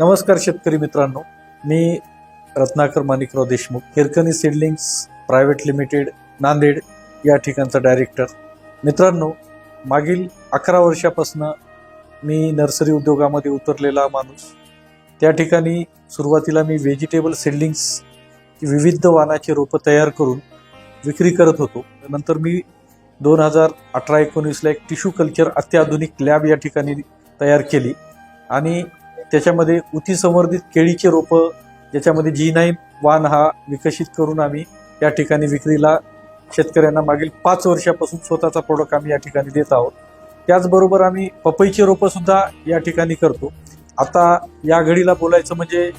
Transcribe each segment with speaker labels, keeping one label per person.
Speaker 1: नमस्कार शेतकरी मित्रांनो. मी Ratnakar Manikrao Deshmukh Hirkani seedlings private limited Nanded या ठिकाणचा डायरेक्टर मित्रांनो मागील अकरा वर्षापासून मी नर्सरी उद्योगामध्ये उतरलेला माणूस. त्या ठिकाणी सुरुवातीला मी व्हेजिटेबल सीडलिंग्स विविध वानाची रोपं तयार करून विक्री करत होतो. नंतर मी दोन हजार अठरा एकोणीसला एक टिश्यू कल्चर अत्याधुनिक लॅब या ठिकाणी तयार केली. आणि त्याच्यामध्ये उती संवर्धित केळीचे रोपं ज्याच्यामध्ये जी नाईन वाण हा विकसित करून आम्ही या ठिकाणी विक्रीला शेतकऱ्यांना मागील पाच वर्षापासून स्वतःचा प्रोडक्ट आम्ही या ठिकाणी देत आहोत. त्याचबरोबर आम्ही पपईचे रोपं सुद्धा या ठिकाणी करतो. आता या घडीला बोलायचं म्हणजे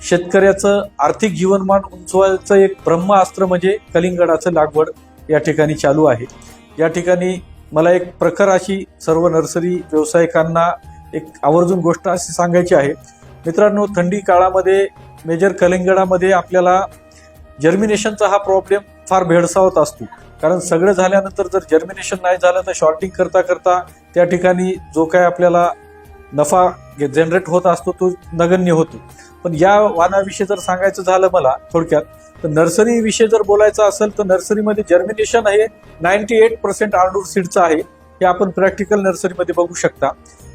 Speaker 1: शेतकऱ्याचं आर्थिक जीवनमान उंचवायचं एक ब्रह्मास्त्र म्हणजे कलिंगडाचं लागवड या ठिकाणी चालू आहे. या ठिकाणी मला एक प्रखर अशी सर्व नर्सरी व्यावसायिकांना एक आवर्जून गोष्ट अशी सांगायची आहे. मित्रांनो थंडी काळामध्ये मेजर कलिंगडामध्ये आपल्याला जर्मिनेशनचा हा प्रॉब्लेम फार भेडसावत असतो. कारण सगळं झाल्यानंतर जर जर्मिनेशन नाही झालं तर शॉर्टिंग करता करता त्या ठिकाणी जो काय आपल्याला नफा जनरेट होत असतो तो नगण्य होतो. पण या वाणाविषयी जर सांगायचं झालं मला थोडक्यात तर नर्सरीविषयी जर बोलायचं असेल तर नर्सरीमध्ये जर्मिनेशन हे नाईन्टी एट पर्सेंट आर्डूर सीडचं आहे. हे आपण प्रॅक्टिकल नर्सरीमध्ये बघू शकता.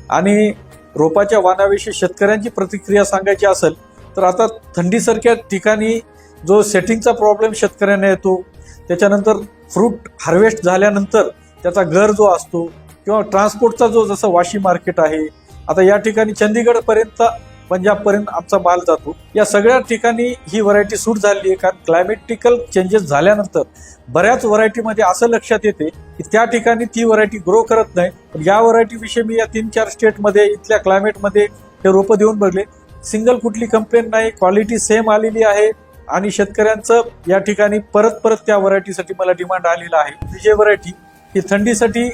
Speaker 1: आणि रोपाच्या वाणाविषयी शेतकऱ्यांची प्रतिक्रिया सांगायची असेल तर आता थंडीसारख्या ठिकाणी जो सेटिंगचा प्रॉब्लेम शेतकऱ्यांना येतो त्याच्यानंतर फ्रूट हार्वेस्ट झाल्यानंतर त्याचा घर जो असतो किंवा ट्रान्सपोर्टचा जो जसं वाशी मार्केट आहे आता या ठिकाणी चंदीगडपर्यंत पंजाबपर्यंत आमचा माल जातो या सगळ्या ठिकाणी ही व्हरायटी सूट झाली आहे. कारण क्लायमेटिकल चेंजेस झाल्यानंतर बऱ्याच व्हरायटीमध्ये असं लक्षात येते की त्या ठिकाणी ती व्हरायटी ग्रो करत नाही. पण या व्हरायटीविषयी मी या तीन चार स्टेटमध्ये इथल्या क्लायमेटमध्ये हे रोपं देऊन बघले. सिंगल कुठली कंप्लेंट नाही. क्वालिटी सेम आलेली आहे. आणि शेतकऱ्यांचं या ठिकाणी परत परत त्या व्हरायटीसाठी मला डिमांड आलेला आहे. विजय व्हरायटी ही थंडीसाठी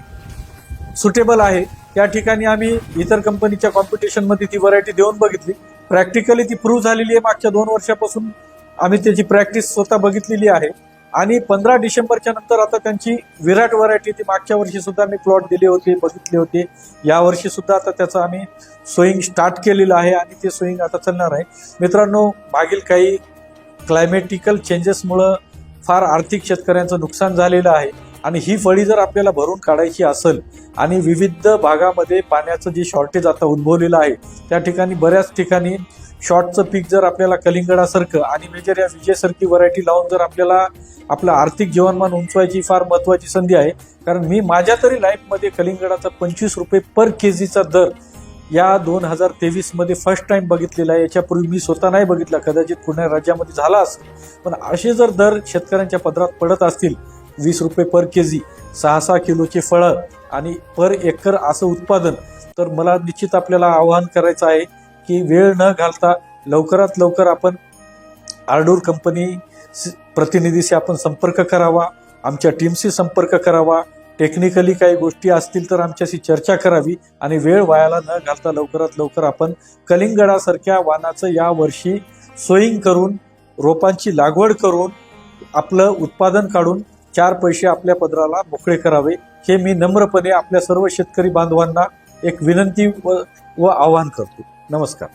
Speaker 1: सुटेबल आहे. त्या ठिकाणी आम्ही इतर कंपनीच्या कॉम्पिटिशनमध्ये ती व्हरायटी देऊन बघितली. प्रॅक्टिकली ती प्रूव्ह झालेली आहे. मागच्या दोन वर्षापासून आम्ही त्याची प्रॅक्टिस स्वतः बघितलेली आहे. आणि पंधरा डिसेंबरच्या नंतर आता त्यांची विराट व्हरायटी ती मागच्या वर्षी सुद्धा मी प्लॉट दिले होते बघितले होते. यावर्षी सुद्धा आता त्याचं आम्ही सोईंग स्टार्ट केलेलं आहे आणि ते सोईंग आता चालणार आहे. मित्रांनो मागील काही क्लायमेटिकल चेंजेसमुळं फार आर्थिक शेतकऱ्यांचं नुकसान झालेलं आहे. आणि ही फळी जर आपल्याला भरून काढायची असेल आणि विविध भागामध्ये पाण्याचं जे शॉर्टेज आता उद्भवलेलं आहे त्या ठिकाणी बऱ्याच ठिकाणी शॉर्टचं पीक जर आपल्याला कलिंगडासारखं आणि मेजर या विजयसारखी व्हरायटी लावून जर आपल्याला आपलं आर्थिक जीवनमान उंचवायची फार महत्त्वाची संधी आहे. कारण मी माझ्या तरी लाईफमध्ये कलिंगडाचा पंचवीस रुपये पर के जीचा दर या दोन हजार तेवीसमध्ये फर्स्ट टाइम बघितलेला आहे. याच्यापूर्वी मी स्वतः नाही बघितला. कदाचित पुण्या राज्यामध्ये झाला असेल. पण असे जर दर शेतकऱ्यांच्या पदरात पडत असतील वीस रुपये पर के जी सहा सहा किलोचे फळं आणि पर एकर असं उत्पादन. तर मला निश्चित आपल्याला आवाहन करायचं आहे की वेळ न घालता लवकरात लवकर आपण आर्डूर कंपनी प्रतिनिधीशी आपण संपर्क करावा आमच्या टीमशी संपर्क करावा. टेक्निकली काही गोष्टी असतील तर आमच्याशी चर्चा करावी आणि वेळ वायाला न घालता लवकरात लवकर आपण कलिंगडासारख्या वाहनाचं या वर्षी सोईंग करून रोपांची लागवड करून आपलं उत्पादन काढून चार पैसे आपल्या पदराला मोकळे करावे. हे मी नम्रपणे आपल्या सर्व शेतकरी बांधवांना एक विनंती व व आवाहन करतो. नमस्कार.